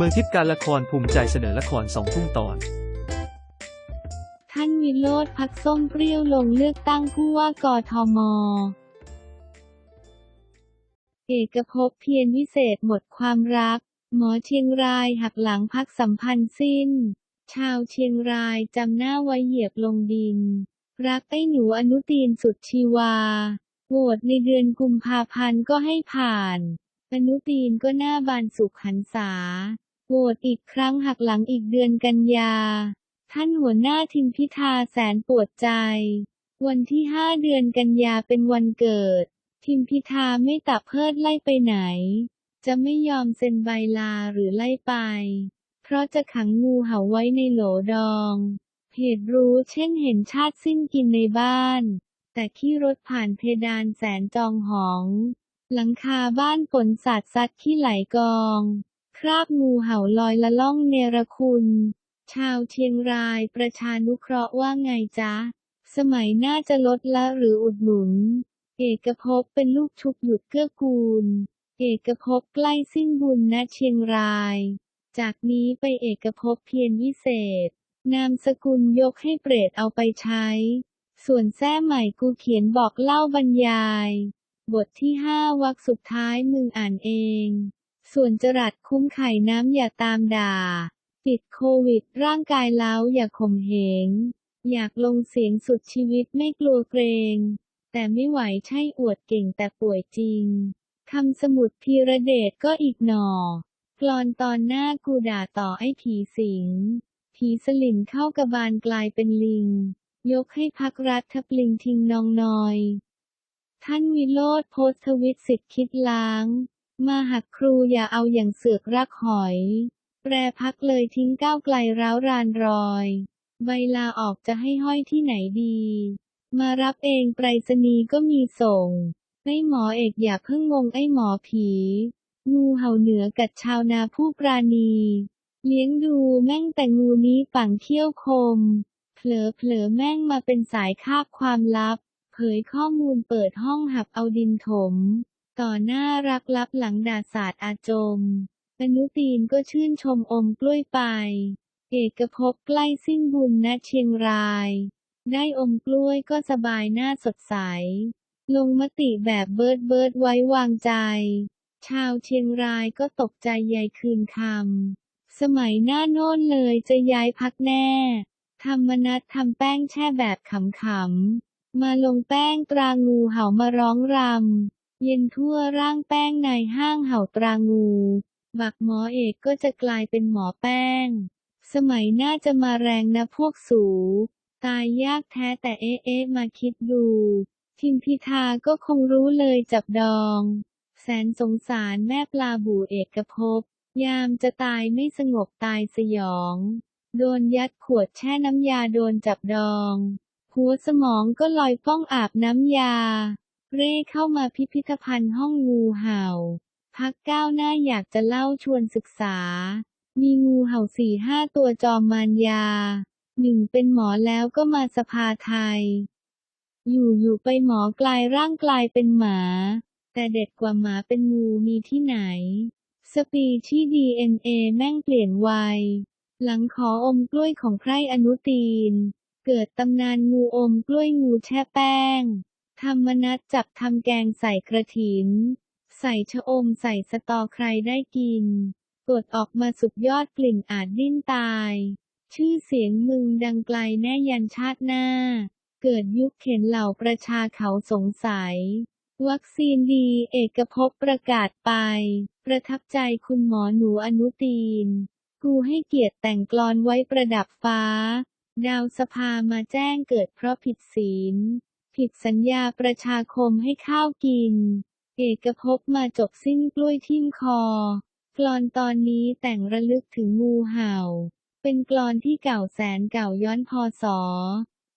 เมืองทิพย์การละครภูมิใจเสนอละครสองทุ่มตอนท่านวิโรธพักส้มเปรี้ยวลงเลือกตั้งผู้ว่ากทม เอกภพเพียรวิเศษหมดความรัก หมอเชียงรายหักหลังพักสัมพันธ์สิ้น ชาวเชียงรายจำหน้าไว้เหยียบลงดิน รักไอ้หนูอนุตีนสุดชีวา โหวตในเดือนกุมภาพันธ์ก็ให้ผ่าน อนุตีนก็หน้าบานสุขหันษา โหวตอีกครั้งหักหลังอีกเดือนกันยา ท่านหัวหน้าทิมพิธาแสนปวดใจ วันที่ 5 เดือนกันยาเป็นวันเกิด ทิมพิธาไม่ตับเพิดไล่ไปไหน จะไม่ยอมเซ็นใบลาหรือไล่ไป เพราะจะขังงูเห่าไว้ในโหลดองเหตุรู้เช่นเห็นชาติสิ้นกินในบ้าน แต่ขี้รถผ่านเพดานแสนจองหอง หลังคาบ้านฝนสาดซัดขี้ไหลกอง คราบงูเห่าลอยละล่องเนรคุณ ชาวเชียงรายประชานุเคราะห์ว่าไงจ๊ะ สมัยน้าจะลดละหรืออุดหนุน เอกภพเป็นลูกชุบหยุดเกื้อกูล เอกภพใกล้สิ้นบุญณเชียงราย จากนี้ไปเอกภพเพียรวิเศษ นามสกุลยกให้เปรตเอาไปใช้ ส่วนแท้ใหม่กูเขียนบอกเล่าบรรยาย บทที่ห้าวรรคสุดท้ายมึงอ่านเอง ส่วนจรัดคุ้มไข่น้ำอย่าตามด่า ติดโควิด ร่างกายเล้าอย่าข่มเหง อยากลงเสียงสุดชีวิตไม่กลัวเกรง แต่ไม่ไหวใช่อวดเก่งแต่ป่วยจริงคำสมุดพีระเดชก็อีกหนอกลอนตอนหน้ากูด่าต่อไอ้ผีสิง ผีสลิมเข้ากระบาลกลายเป็นลิง ยกให้พักรัฐทับลิงทิ้งนองนอย ท่านวิโรธโพสทวิตสิทธิคิดล้าง มาหักครูอย่าเอาอย่างเสือกรักหอย แปรพักเลยทิ้งก้าวไกลร้าวรานรอย ใบลาออกจะให้ห้อยที่ไหนดี มารับเองไปรษณีย์ก็มีส่ง ไอ้หมอเอกอย่าเพิ่งงงไอ้หมอผี งูเห่าเหนือกัดชาวนาผู้ปราณี เลี้ยงดูแม่งแต่งูนี้ปังเขี้ยวคม เผลอเผลอแม่งมาเป็นสายคาบความลับ เผยข้อมูลเปิดห้องหับเอาดินถม ต่อหน้ารักลับหลังดาศาสตร์อาจม อนุตีนก็ชื่นชมอมกล้วยไป เอกภพใกล้สิ้นบุญณเชียงราย ได้อมกล้วยก็สบายหน้าสดใส ลงมติแบบเบิร์ดเบิร์ดไว้วางใจ ชาวเชียงรายก็ตกใจใหญ่คืนคำ สมัยหน้าโน่นเลยจะย้ายพักแน่ ธรรมนัดทำแป้งแช่แบบขำๆมาลงแป้งตรางูเห่ามาร้องรำ เย็นทั่วร่างแป้งในห้างเห่าตรางูบักหมอเอกก็จะกลายเป็นหมอแป้ง สมัยน้าจะมาแรงนะพวกสู ตายยากแท้แต่เอ๊ะเอ๊ะมาคิดดู ทิมพิธาก็คงรู้เลยจับดอง แสนสงสารแม่ปลาบูเอกภพ ยามจะตายไม่สงบตายสยอง โดนยัดขวดแช่น้ำยาโดนจับดอง หัวสมองก็ลอยป้องอาบน้ำยา เร่เข้ามาพิพิธภัณฑ์ห้องงูเห่า พักก้าวหน้าอยากจะเล่าชวนศึกษา มีงูเห่าสี่ห้าตัวจอมมารยา หนึ่งเป็นหมอแล้วก็มาสภาไทย อยู่อยู่ไปหมอกลายร่างกลายเป็นหมา แต่เด็ดกว่าหมาเป็นงูมีที่ไหน สปีที่ดีเอ็นเอแม่งเปลี่ยนวัย หลังขออมกล้วยของไพร่อนุตีน เกิดตำนานงูอมกล้วยงูแช่แป้ง ธรรมนัดจับทำแกงใส่กระถิน ใส่ชะอมใส่สตอใครได้กินกดออกมาสุดยอดกลิ่นอาจดิ้นตาย ชื่อเสียงมึงดังไกลแน่ยันชาติหน้า เกิดยุคเข็นเหล่าประชาเขาสงสัย วัคซีนดีเอกภพประกาศไป ประทับใจคุณหมอหนูอนุตีน กูให้เกียรติแต่งกลอนไว้ประดับฟ้า ดาวสภามาแจ้งเกิดเพราะผิดศีล ผิดสัญญาประชาคมให้ข้าวกิน เอกภพมาจบสิ้นกล้วยทิ่มคอ กลอนตอนนี้แต่งระลึกถึงงูเห่า เป็นกลอนที่เก่าแสนเก่าย้อนพอสอ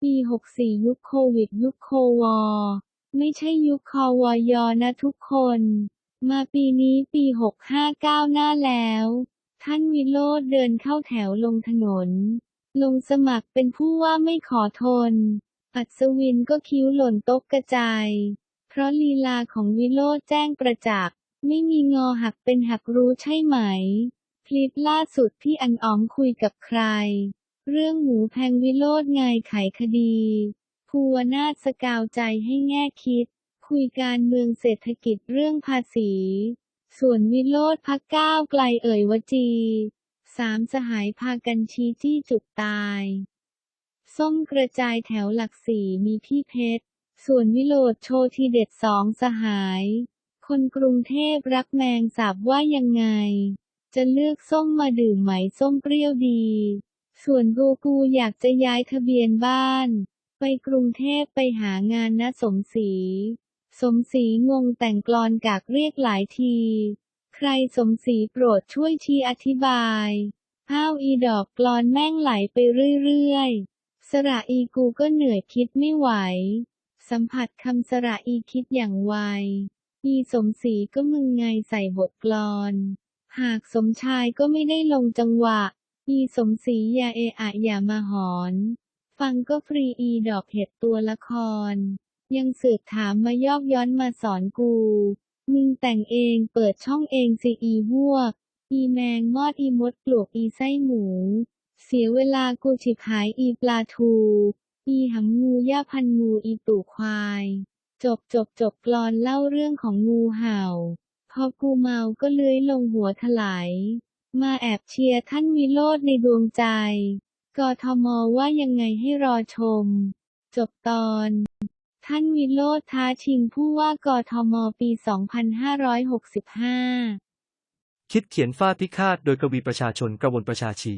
ปี 64 ยุคโควิด ยุคโควอไม่ใช่ยุคคอวอยอนะทุกคน มาปีนี้ปี 65ก้าหน้าแล้ว ท่านวิโรธเดินเข้าแถวลงถนน ลงสมัครเป็นผู้ว่าไม่ขอทน อัศวินก็คิ้วหล่นตกกระจาย เพราะลีลาของวิโรธแจ้งประจักษ์ไม่มีงอหักเป็นหักรู้ใช่ไหม คลิปล่าสุดพี่อันอ๋องคุยกับใคร เรื่องหมูแพงวิโรจน์ไงไขคดี ภูวนาถสกาวใจให้แง่คิด คุยการเมืองเศรษฐกิจเรื่องภาษี ส่วนวิโรธพักก้าวไกลเอ่ยวจี สามสหายพากันชี้จี้จุดตาย ส้มกระจายแถวหลักสี่มีพี่เพชร ส่วนวิโรธโชว์ทีเด็ดสองสหาย คนกรุงเทพรักแมงสาบว่ายังไง จะเลือกส้มมาดื่มไหมส้มเปรี้ยวดี ส่วนกูกูอยากจะย้ายทะเบียนบ้าน ไปกรุงเทพไปหางานนะสมศรี สมศรีงงแต่งกลอนกากเรียกหลายที ใครสมศรีโปรดช่วยชี้อธิบายห้าวอีดอกกลอนแม่งไหลไปเรื่อยๆ สระอีกูก็เหนื่อยคิดไม่ไหว สัมผัสคำสระอีคิดอย่างไว อีสมศรีก็มึงไงใส่บทกลอน หากสมชายก็ไม่ได้ลงจังหวะ อีสมศรีอย่าเอะอะอย่ามาหอน ฟังก็ฟรีอีดอกเห็ดตัวละคร ยังสืบถามมายอกย้อนมาสอนกู มึงแต่งเองเปิดช่องเองสิอีพวอีแมงมอดอีมดปลวกอีไส้หมู เสียเวลากูฉิบหายอีปลาทู อีหำงูย่าพันงูอีตู่ควาย จบจบจบกลอนเล่าเรื่องของงูเห่า พอกูเมาก็เลื้อยลงหัวถลาย มาแอบเชียร์ท่านวิโรจน์ในดวงใจ กทมว่ายังไงให้รอชม จบตอน ท่านวิโรจน์ท้าชิงผู้ว่ากทมปี 2565คิดเขียนฟาพิฆาตโดยกวีประชาชนกระวนประชาชี